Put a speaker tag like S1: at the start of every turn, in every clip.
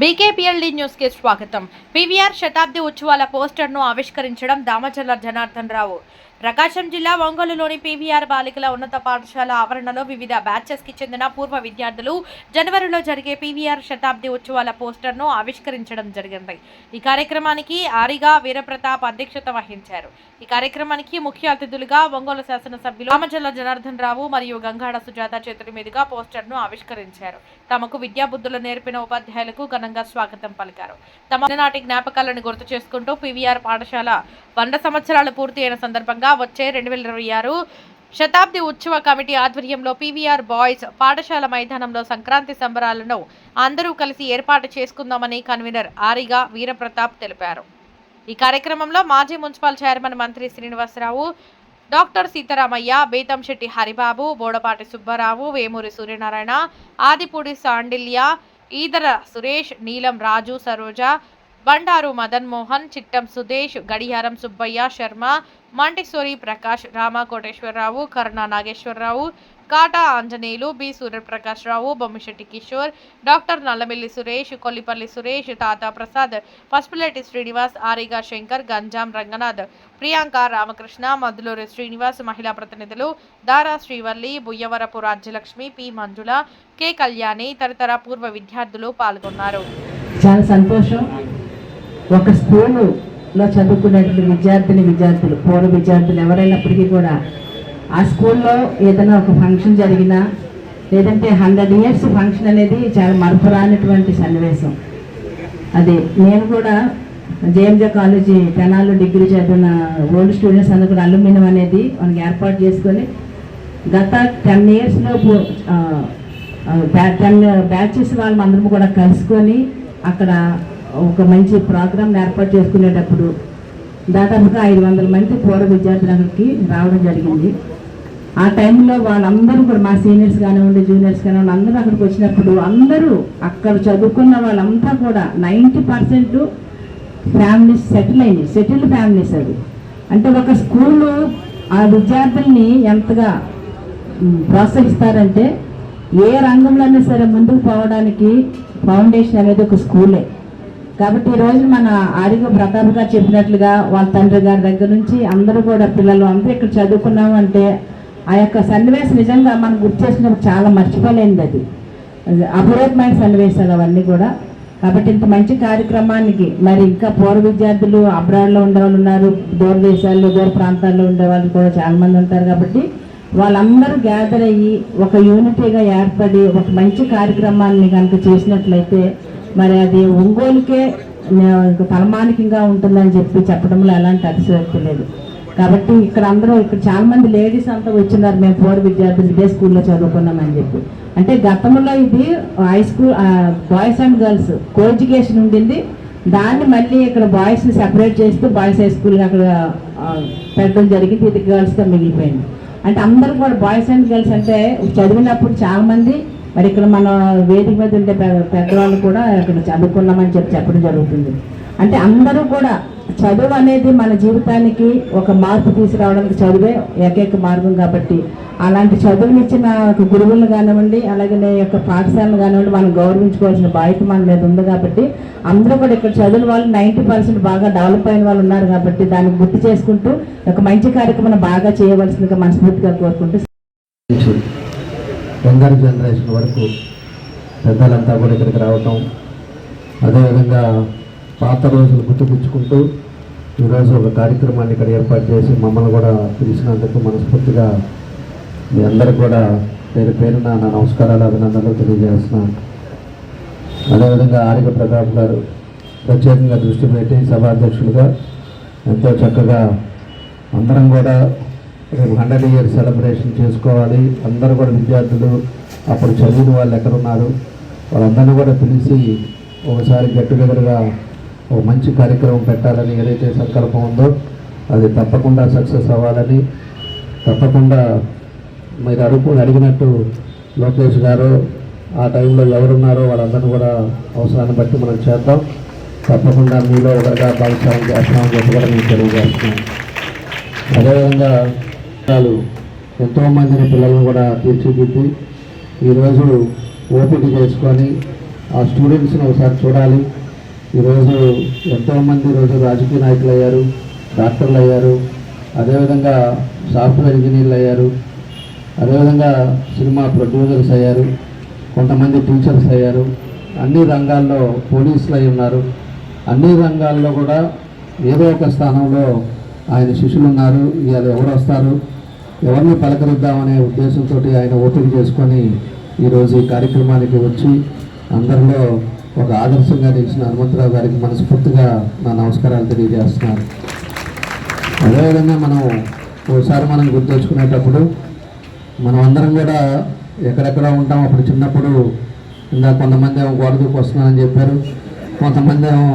S1: బీకేపీఎల్డి న్యూస్కి స్వాగతం. పీవీఆర్ శతాబ్ది ఉత్సవాల పోస్టర్ను ఆవిష్కరించడం దామచల్ల జనార్దన్ రావు. ప్రకాశం జిల్లా ఒంగోలులోని పీవీఆర్ బాలికల ఉన్నత పాఠశాల ఆవరణలో వివిధ బ్యాచెస్కి చెందిన పూర్వ విద్యార్థులు జనవరిలో జరిగే పీవీఆర్ శతాబ్ది ఉత్సవాల పోస్టర్ను ఆవిష్కరించడం జరిగింది. ఈ కార్యక్రమానికి ఆరిగా వీరప్రతాప్ అధ్యక్షత వహించారు. ఈ కార్యక్రమానికి ముఖ్య అతిథులుగా ఒంగోలు శాసనసభ్యులు రామజల్ల జనార్దన్ రావు మరియు గంగాడ సుజాత చేతుల మీదుగా పోస్టర్ను ఆవిష్కరించారు. తమకు విద్యాబుద్ధులు నేర్పిన ఉపాధ్యాయులకు ఘనంగా స్వాగతం పలికారు. తమ నాటి జ్ఞాపకాలను గుర్తు చేసుకుంటూ పీవీఆర్ పాఠశాల వంద సంవత్సరాలు పూర్తి అయిన సందర్భంగా వచ్చే రెండు వేల ఇరవై ఆరు శతాబ్ది ఉత్సవ కమిటీ ఆధ్వర్యంలో పీవీఆర్ బాయ్స్ పాఠశాల మైదానంలో సంక్రాంతి సంబరాలను అందరూ కలిసి ఏర్పాటు చేసుకుందామని కన్వీనర్ ఆరిగా వీరప్రతాప్ తెలిపారు. ఈ కార్యక్రమంలో మాజీ మున్సిపల్ చైర్మన్ మంత్రి Srinivasa Rao doctor Sitaramaiah Bethamsetti Haribabu Bodapati Subba Rao Vemuri Suryanarayana Adipudi Sandilya Edara Suresh Neelam Raju Saroja Bandaru Madan Mohan Chittam Sudesh Gadiyaram Subbaiah Sharma Montessori Prakash Rama Koteswara Rao Karuna Nageswara Rao Kata Anjaneyulu B Surya Prakash Rao Bommisetti Kishore doctor Nallamilli Suresh Kollipalli Suresh Tata Prasad Pasupuleti Srinivas ఆరిగా Shankar Ganjam Ranganath Priyanka Ramakrishna Maduluri Srinivas మహిళా ప్రతినిధులు Dara Srivalli Buyyavarapu Rajyalakshmi P Manjula K Kalyani తదితర పూర్వ విద్యార్థులు పాల్గొన్నారు.
S2: చాలా సంతోషం. ఒక స్కూలులో చదువుకునేటువంటి విద్యార్థిని విద్యార్థులు పూర్వ విద్యార్థులు ఎవరైనప్పటికీ కూడా ఆ స్కూల్లో ఏదైనా ఒక ఫంక్షన్ జరిగినా లేదంటే హండ్రెడ్ ఇయర్స్ ఫంక్షన్ అనేది చాలా మరపురానటువంటి సన్నివేశం. అది నేను కూడా జేఎంజే కాలేజీ తెనాలు డిగ్రీ చదివిన ఓల్డ్ స్టూడెంట్స్ అందరూ కూడా అల్యూమినియం అనేది మనకి ఏర్పాటు చేసుకొని గత టెన్ ఇయర్స్లో టెన్ బ్యాచెస్ వాళ్ళు అందరం కూడా కలుసుకొని అక్కడ ఒక మంచి ప్రోగ్రామ్ ఏర్పాటు చేసుకునేటప్పుడు దాదాపుగా ఐదు వందల మంది పూర్వ విద్యార్థులకి రావడం జరిగింది. ఆ టైంలో వాళ్ళందరూ కూడా మా సీనియర్స్ కానివ్వండి జూనియర్స్ కానివ్వండి అందరూ అక్కడికి వచ్చినప్పుడు అందరూ అక్కడ చదువుకున్న వాళ్ళంతా కూడా నైంటీ పర్సెంట్ ఫ్యామిలీస్ సెటిల్ అయినాయి సెటిల్డ్ ఫ్యామిలీస్ అది అంటే ఒక స్కూలు ఆ విద్యార్థుల్ని ఎంతగా ప్రోత్సహిస్తారంటే ఏ రంగంలోనే సరే ముందుకు పోవడానికి ఫౌండేషన్ అనేది ఒక స్కూలే. కాబట్టి ఈ రోజు మన ఆరిగ ప్రతాప్ గారు చెప్పినట్లుగా వాళ్ళ తండ్రి గారి దగ్గర నుంచి అందరూ కూడా పిల్లలు అందరూ ఇక్కడ చదువుకున్నాం అంటే ఆ యొక్క సన్నివేశం నిజంగా మనం గుర్తు చేసినప్పుడు చాలా మర్చిపోలేనిది అది. అపూర్వమైన సన్నివేశాలు అవన్నీ కూడా. కాబట్టి ఇంత మంచి కార్యక్రమానికి మరి ఇంకా పూర్వ విద్యార్థులు అబ్రాడ్లో ఉండేవాళ్ళు ఉన్నారు దూర దేశాల్లో దూర ప్రాంతాల్లో ఉండేవాళ్ళు కూడా చాలామంది ఉంటారు కాబట్టి వాళ్ళందరూ గ్యాదర్ అయ్యి ఒక యూనిటీగా ఏర్పడి ఒక మంచి కార్యక్రమాన్ని కనుక చేసినట్లయితే మరి అది ఒంగోలుకే నే- తలమానికంగా ఉంటుందని చెప్పి చెప్పడంలో ఎలాంటి అతిశయోక్తి లేదు. కాబట్టి ఇక్కడ అందరూ ఇక్కడ చాలా మంది లేడీస్ అంతా వచ్చినారు మేము ఫోర్ విద్యార్థులు ఇదే స్కూల్లో చదువుకున్నామని చెప్పి. అంటే గతంలో ఇది high school boys and girls co education ఉండింది. దాన్ని మళ్ళీ ఇక్కడ బాయ్స్ సెపరేట్ చేస్తూ బాయ్స్ హై స్కూల్ అక్కడ పెట్టడం జరిగింది. ఇది గర్ల్స్గా మిగిలిపోయింది. అంటే అందరూ కూడా బాయ్స్ అండ్ గర్ల్స్ అంటే చదివినప్పుడు చాలామంది మరి ఇక్కడ మన వేదిక మీద ఉండే పెద్దవాళ్ళు కూడా ఇక్కడ చదువుకున్నామని చెప్పి చెప్పడం జరుగుతుంది. అంటే అందరూ కూడా చదువు అనేది మన జీవితానికి ఒక మార్పు తీసుకురావడానికి చదువే ఏకైక మార్గం కాబట్టి అలాంటి చదువునిచ్చిన ఒక గురువులను కానివ్వండి అలాగే యొక్క పాఠశాలను కానివ్వండి మనం గౌరవించుకోవాల్సిన బాధ్యత మన మీద ఉంది కాబట్టి అందరూ కూడా ఇక్కడ చదువుల వాళ్ళు నైంటీ పర్సెంట్ బాగా డెవలప్ అయిన వాళ్ళు ఉన్నారు కాబట్టి దాన్ని గుర్తు చేసుకుంటూ ఒక మంచి కార్యక్రమం బాగా చేయవలసిందిగా మనస్ఫూర్తిగా కోరుకుంటూ
S3: యంగర్ జనరేషన్ వరకు పెద్దలంతా కూడా ఇక్కడికి రావటం. అదేవిధంగా పాత రోజులు గుర్తుపుచ్చుకుంటూ ఈరోజు ఒక కార్యక్రమాన్ని ఇక్కడ ఏర్పాటు చేసి మమ్మల్ని కూడా పిలిచినందుకు మనస్ఫూర్తిగా మీ అందరికి కూడా పేరు పేరున నా నమస్కారాలు అభినందనలు తెలియజేస్తున్నాను అదేవిధంగా ఆరిక ప్రతాప్ గారు ప్రత్యేకంగా దృష్టి పెట్టి సభాధ్యక్షులుగా ఎంతో చక్కగా అందరం కూడా రేపు హండ్రెడ్ ఇయర్ సెలబ్రేషన్ చేసుకోవాలి. అందరూ కూడా విద్యార్థులు అప్పుడు చదివిన వాళ్ళు ఎక్కడున్నారు? వాళ్ళందరినీ కూడా పిలిచి ఒకసారి గెట్ టుగెదర్గా ఒక మంచి కార్యక్రమం పెట్టాలని ఏదైతే సంకల్పం ఉందో అది తప్పకుండా సక్సెస్ అవ్వాలని తప్పకుండా మీరు అడుగు అడిగినట్టు లోకేష్ గారు ఆ టైంలో ఎవరున్నారో వాళ్ళందరినీ కూడా అవసరాన్ని బట్టి మనం చేద్దాం. తప్పకుండా మీలో ఒకరిగా భాగస్వామ్యం చేస్తామని చెప్పి కూడా మేము తెలియజేస్తున్నాం అదేవిధంగా వాళ్ళు ఎంతోమందిని పిల్లలను కూడా తీర్చిదిద్ది. ఈరోజు ఓపిక చేసుకొని ఆ స్టూడెంట్స్ని ఒకసారి చూడాలి. ఈరోజు ఎంతోమంది ఈరోజు రాజకీయ నాయకులు అయ్యారు డాక్టర్లు అయ్యారు అదేవిధంగా సాఫ్ట్వేర్ ఇంజనీర్లు అయ్యారు అదేవిధంగా సినిమా ప్రొడ్యూసర్స్ అయ్యారు కొంతమంది టీచర్స్ అయ్యారు. అన్ని రంగాల్లో పోలీసులు అయి ఉన్నారు. అన్ని రంగాల్లో కూడా ఏదో ఒక స్థానంలో ఆయన శిష్యులు ఉన్నారు. ఇవాళ ఎవరు వస్తారు? ఎవరిని పలకరిద్దామనే ఉద్దేశంతో ఆయన ఓపిక చేసుకొని ఈరోజు ఈ కార్యక్రమానికి వచ్చి అందరిలో ఒక ఆదర్శంగా నిలిచిన హనుమంతరావు గారికి మనస్ఫూర్తిగా నా నమస్కారాలు తెలియజేస్తున్నాను. అదేవిధంగా మనం ఒకసారి మనం గుర్తొచ్చుకునేటప్పుడు మనం అందరం కూడా ఎక్కడెక్కడ ఉంటాం అప్పుడు చిన్నప్పుడు ఇంకా కొంతమంది ఏమో గోడ దూకి వస్తున్నారని చెప్పారు కొంతమంది ఏమో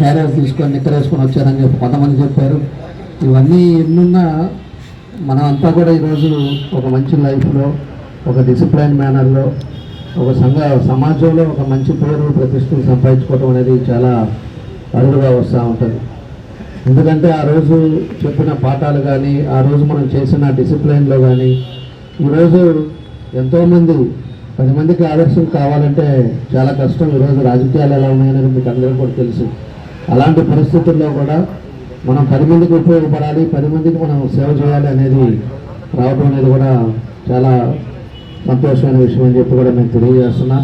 S3: క్యారియర్ తీసుకొని నిక్కరేసుకొని వచ్చారని చెప్పి కొంతమంది చెప్పారు. ఇవన్నీ ఎన్నున్నా మనం అంతా కూడా ఈరోజు ఒక మంచి లైఫ్లో ఒక డిసిప్లైన్ మేనర్లో ఒక సంఘ సమాజంలో ఒక మంచి పేరు ప్రతిష్టలు సంపాదించుకోవడం అనేది చాలా అరుదుగా వస్తూ ఉంటుంది. ఎందుకంటే ఆ రోజు చెప్పిన పాఠాలు కానీ ఆ రోజు మనం చేసిన డిసిప్లైన్లో కానీ ఈరోజు ఎంతోమంది పది మందికి ఆదర్శం కావాలంటే చాలా కష్టం. ఈరోజు రాజకీయాలు ఎలా ఉన్నాయనేది మీకు అందరూ కూడా తెలుసు. అలాంటి పరిస్థితుల్లో కూడా మనం పది మందికి ఉపయోగపడాలి పది మందికి మనం సేవ చేయాలి అనేది రావడం అనేది కూడా చాలా సంతోషమైన విషయం అని చెప్పి కూడా మేము తెలియజేస్తున్నా.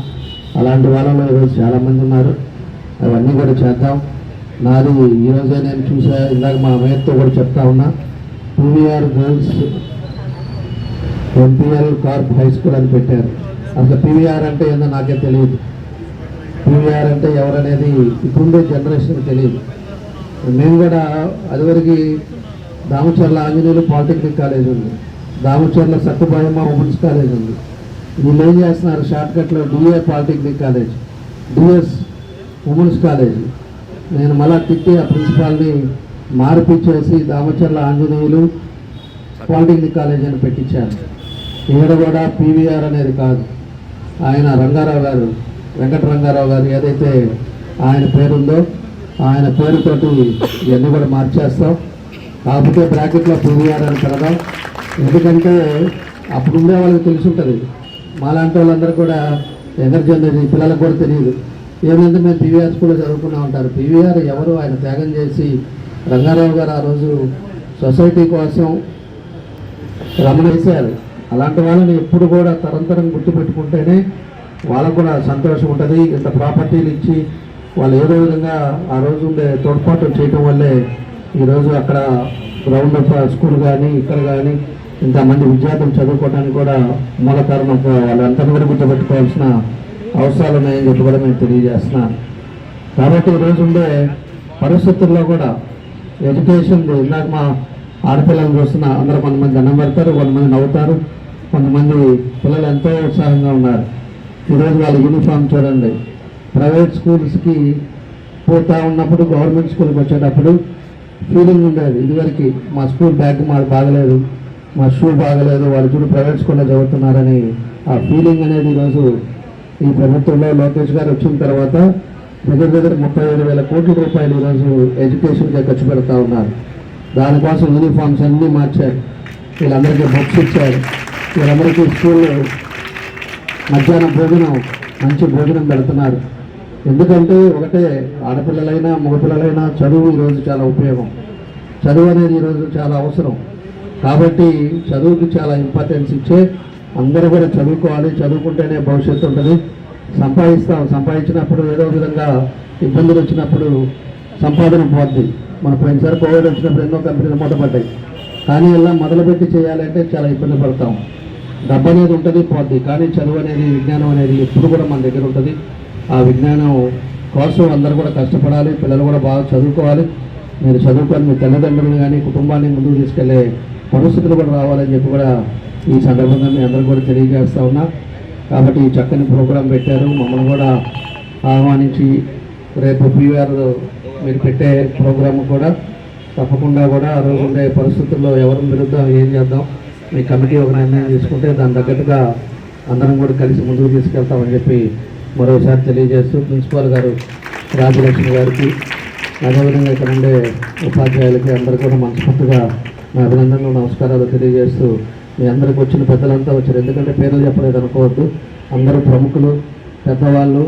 S3: అలాంటి వాళ్ళలో ఈరోజు చాలామంది ఉన్నారు. అవన్నీ కూడా చేద్దాం. నాది ఈరోజే నేను చూసా ఇందాక మా మేయర్తో కూడా చెప్తా ఉన్నా. PVR girls MPL corp high school అని పెట్టారు. అసలు పీవీఆర్ అంటే ఏందో నాకే తెలియదు. పీవీఆర్ అంటే ఎవరనేది ఇప్పుడుండే జనరేషన్ తెలియదు. మేము కూడా అదివరకు దామచర్ల ఆంజనేయులు పాలిటెక్నిక్ కాలేజ్ ఉంది. దామచర్ల సత్యభాయమ్మ ఉమెన్స్ కాలేజ్ ఉంది. వీళ్ళు ఏం చేస్తున్నారు? షార్ట్కట్లో DA polytechnic college DS women's college. నేను మళ్ళా తిట్టి ఆ ప్రిన్సిపాల్ని మార్పిచ్చేసి దామచర్ల ఆంజనేయులు పాలిటెక్నిక్ కాలేజ్ అని పెట్టించాను ఇక్కడ కూడా పీవీఆర్ అనేది కాదు. ఆయన రంగారావు గారు వెంకట రంగారావు గారు ఏదైతే ఆయన పేరుందో ఆయన పేరుతోటి ఇవన్నీ కూడా మార్చేస్తాం. కాకపోతే బ్రాకెట్లో పీవీఆర్ అని పెడదాం. ఎందుకంటే అప్పుడు ఉండే వాళ్ళకి తెలిసి ఉంటుంది మాలాంటి వాళ్ళందరూ కూడా ఎనర్జీ అనేది పిల్లలకు కూడా తెలియదు. ఏమైంది? మేము పీవీఆర్ స్కూల్లో చదువుకున్నా ఉంటారు పీవీఆర్ ఎవరు? ఆయన త్యాగం చేసి రంగారావు గారు ఆ రోజు సొసైటీ కోసం రమణేశారు అలాంటి వాళ్ళని ఎప్పుడు కూడా తరంతరం గుర్తుపెట్టుకుంటేనే వాళ్ళకు కూడా సంతోషం ఉంటుంది. ఇంత ప్రాపర్టీలు ఇచ్చి వాళ్ళు ఏదో విధంగా ఆ రోజు ఉండే తోడ్పాటు చేయటం వల్లే ఈరోజు అక్కడ గ్రౌండ్ స్కూల్ కానీ ఇక్కడ కానీ ఇంతమంది విద్యార్థులు చదువుకోవడానికి కూడా మూల కారణం వాళ్ళంతా కూడా గుర్తుపెట్టుకోవాల్సిన అవసరాలు ఉన్నాయని చెప్పి కూడా మేము తెలియజేస్తున్నాను. కాబట్టి ఈరోజు ఉండే పరిస్థితుల్లో కూడా ఎడ్యుకేషన్ ఇందాక మా ఆడపిల్లలు చూస్తున్న అందరూ కొంతమంది దండం పెడతారు కొంతమంది నవ్వుతారు కొంతమంది పిల్లలు ఎంతో ఉత్సాహంగా ఉన్నారు. ఈరోజు వాళ్ళ యూనిఫామ్ చూడండి. ప్రైవేట్ స్కూల్స్కి పోతా ఉన్నప్పుడు గవర్నమెంట్ స్కూల్కి వచ్చేటప్పుడు ఫీలింగ్ ఉండేది. ఇదివరకు మా స్కూల్ బ్యాగ్ మాకు బాగలేదు మా షూ బాగలేదు వాళ్ళు చూడు ప్రైవేట్ స్కూల్లో చదువుతున్నారని ఆ ఫీలింగ్ అనేది ఈరోజు ఈ ప్రభుత్వంలో లోకేష్ గారు వచ్చిన తర్వాత దగ్గర దగ్గర ముప్పై ఐదు వేల కోట్ల రూపాయలు ఈరోజు ఎడ్యుకేషన్కే ఖర్చు పెడతా ఉన్నారు. దానికోసం యూనిఫామ్స్ అన్నీ మార్చారు. వీళ్ళందరికీ బుక్స్ ఇచ్చారు. వీళ్ళందరికీ స్కూల్లో మధ్యాహ్నం భోజనం మంచి భోజనం పెడుతున్నారు. ఎందుకంటే ఒకటే ఆడపిల్లలైనా మగపిల్లలైనా చదువు ఈరోజు చాలా ఉపయోగం. చదువు అనేది ఈరోజు చాలా అవసరం. కాబట్టి చదువుకి చాలా ఇంపార్టెన్స్ ఇచ్చే అందరూ కూడా చదువుకోవాలి. చదువుకుంటేనే భవిష్యత్తు ఉంటుంది. సంపాదిస్తాం. సంపాదించినప్పుడు ఏదో విధంగా ఇబ్బందులు వచ్చినప్పుడు సంపాదన పోద్ది. మన పోయినసారి కోవిడ్ వచ్చినప్పుడు ఎన్నో కంపెనీలు మూతపడ్డాయి. కానీ ఇలా మొదలుపెట్టి చేయాలంటే చాలా ఇబ్బంది పడతాం. డబ్బు అనేది ఉంటుంది పోద్ది. కానీ చదువు అనేది విజ్ఞానం అనేది ఎప్పుడు కూడా మన దగ్గర ఉంటుంది. ఆ విజ్ఞానం కోసం అందరూ కూడా కష్టపడాలి పిల్లలు కూడా బాగా చదువుకోవాలి. మీరు చదువుకొని మీ తల్లిదండ్రులు కానీ కుటుంబాన్ని ముందుకు తీసుకెళ్ళే పరిస్థితులు కూడా రావాలని చెప్పి కూడా ఈ సందర్భంగా మీ అందరూ కూడా తెలియజేస్తా ఉన్నా. కాబట్టి ఈ చక్కని ప్రోగ్రాం పెట్టారు. మమ్మల్ని కూడా ఆహ్వానించి రేపు పీవీఆర్ మీరు పెట్టే ప్రోగ్రామ్ కూడా తప్పకుండా కూడా ఆ రోజు ఉండే పరిస్థితుల్లో ఎవరు విరుద్ధం ఏం చేద్దాం మీ కమిటీ ఒక నిర్ణయం తీసుకుంటే దాని తగ్గట్టుగా అందరం కూడా కలిసి ముందుకు తీసుకెళ్తామని చెప్పి మరోసారి తెలియజేస్తూ ప్రిన్సిపాల్ గారు రాజలక్ష్మి గారికి అదేవిధంగా ఇక్కడ ఉండే ఉపాధ్యాయులకి అందరూ కూడా మనస్ఫూర్తిగా నా అభినందనలు నమస్కారాలు తెలియజేస్తూ మీ అందరికి వచ్చిన పెద్దలంతా వచ్చారు. ఎందుకంటే పేర్లు చెప్పలేదు అనుకోవద్దు. అందరూ ప్రముఖులు పెద్దవాళ్ళు